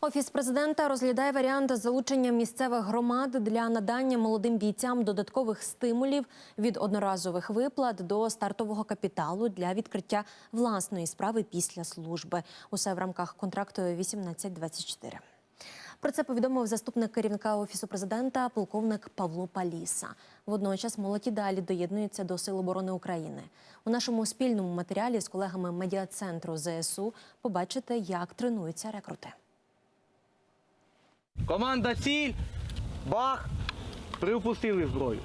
Офіс президента розглядає варіант залучення місцевих громад для надання молодим бійцям додаткових стимулів від одноразових виплат до стартового капіталу для відкриття власної справи після служби. Усе в рамках контракту 1824. Про це повідомив заступник керівника офісу президента, полковник Павло Паліса. Водночас молодь і далі доєднуються до Сил оборони України. У нашому спільному матеріалі з колегами медіа-центру ЗСУ побачите, як тренуються рекрути. Команда ціль, бах, припустили зброю.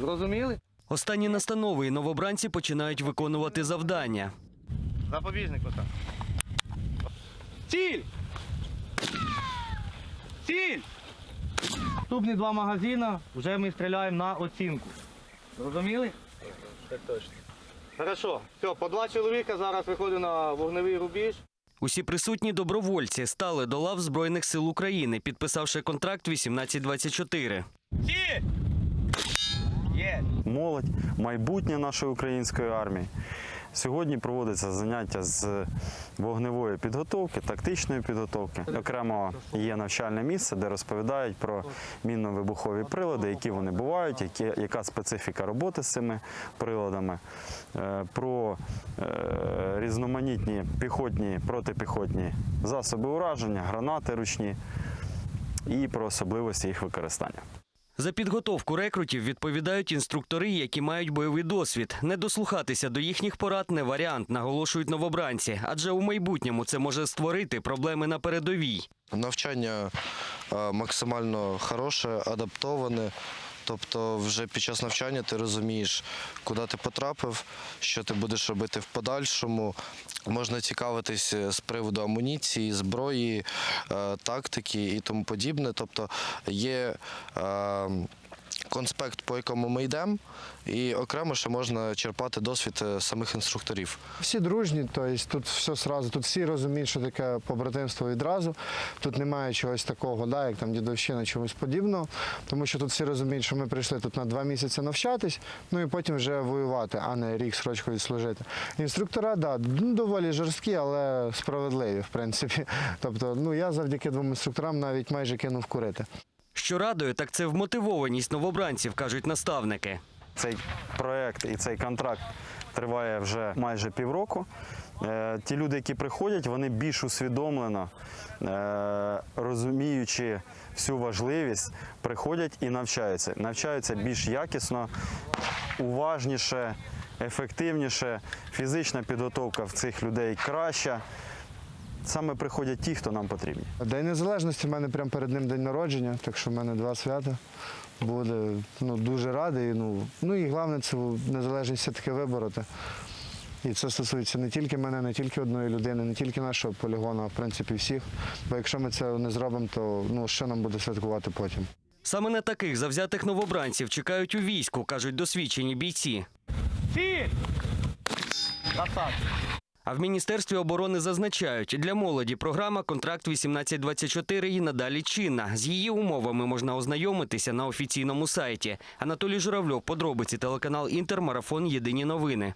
Зрозуміли? Останні настанови і новобранці починають виконувати завдання. Запобіжник отак. Ціль! Ціль! Наступні два магазини вже ми стріляємо на оцінку. Зрозуміли? Так точно. Хорошо. Все, по два чоловіка зараз виходить на вогневий рубіж. Усі присутні добровольці стали до лав Збройних сил України, підписавши контракт 1824. Ціль! Є! молодь, майбутнє нашої української армії. Сьогодні проводиться заняття з вогневої підготовки, тактичної підготовки. Окремо є навчальне місце, де розповідають про мінно-вибухові прилади, які вони бувають, які, яка специфіка роботи з цими приладами, е, про е, різноманітні піхотні, протипіхотні засоби ураження, гранати ручні і про особливості їх використання. За підготовку рекрутів відповідають інструктори, які мають бойовий досвід. Не дослухатися до їхніх порад не варіант, наголошують новобранці, адже у майбутньому це може створити проблеми на передовій. Навчання е, максимально хороше, адаптоване. Тобто, вже під час навчання ти розумієш, куди ти потрапив, що ти будеш робити в подальшому. Можна цікавитись з приводу амуніції, зброї, е, тактики і тому подібне. Тобто є е, конспект, по якому ми йдемо, і окремо ще можна черпати досвід е, самих інструкторів. Всі дружні, тобто тут все сразу, тут всі розуміють, що таке побратимство відразу. Тут немає чогось такого, да, як там дідовщина, чомусь подібного. Тому що тут всі розуміють, що ми прийшли тут на два місяці навчатись, ну і потім вже воювати, а не рік срочку відслужити. Інструктора, да, ну, доволі жорсткі, але справедливі, в принципі. Тобто, ну я завдяки двом інструкторам навіть майже кинув курити. Що радує, так це вмотивованість новобранців, кажуть наставники. Цей проект і цей контракт триває вже майже півроку. Е, Ті люди, які приходять, вони більш усвідомлено, е, розуміючи всю важливість, приходять і навчаються. Навчаються більш якісно, уважніше, ефективніше. Фізична підготовка в цих людей краща. Саме приходять ті, хто нам потрібні. День Незалежності в мене прямо перед ним день народження, так що в мене два свята. Буде ну, дуже радий. Ну, ну і головне це незалежність все-таки вибороти. І це стосується не тільки мене, не тільки одної людини, не тільки нашого полігону, а в принципі всіх. Бо якщо ми це не зробимо, то ну, що нам буде святкувати потім? Саме на таких завзятих новобранців чекають у війську, кажуть досвідчені бійці. Ціль! Красавчик! А в міністерстві оборони зазначають, для молоді програма Контракт 1824 і надалі чинна. З її умовами можна ознайомитися на офіційному сайті. Анатолій Журавльов, подробиці телеканал Інтермарафон Єдині новини.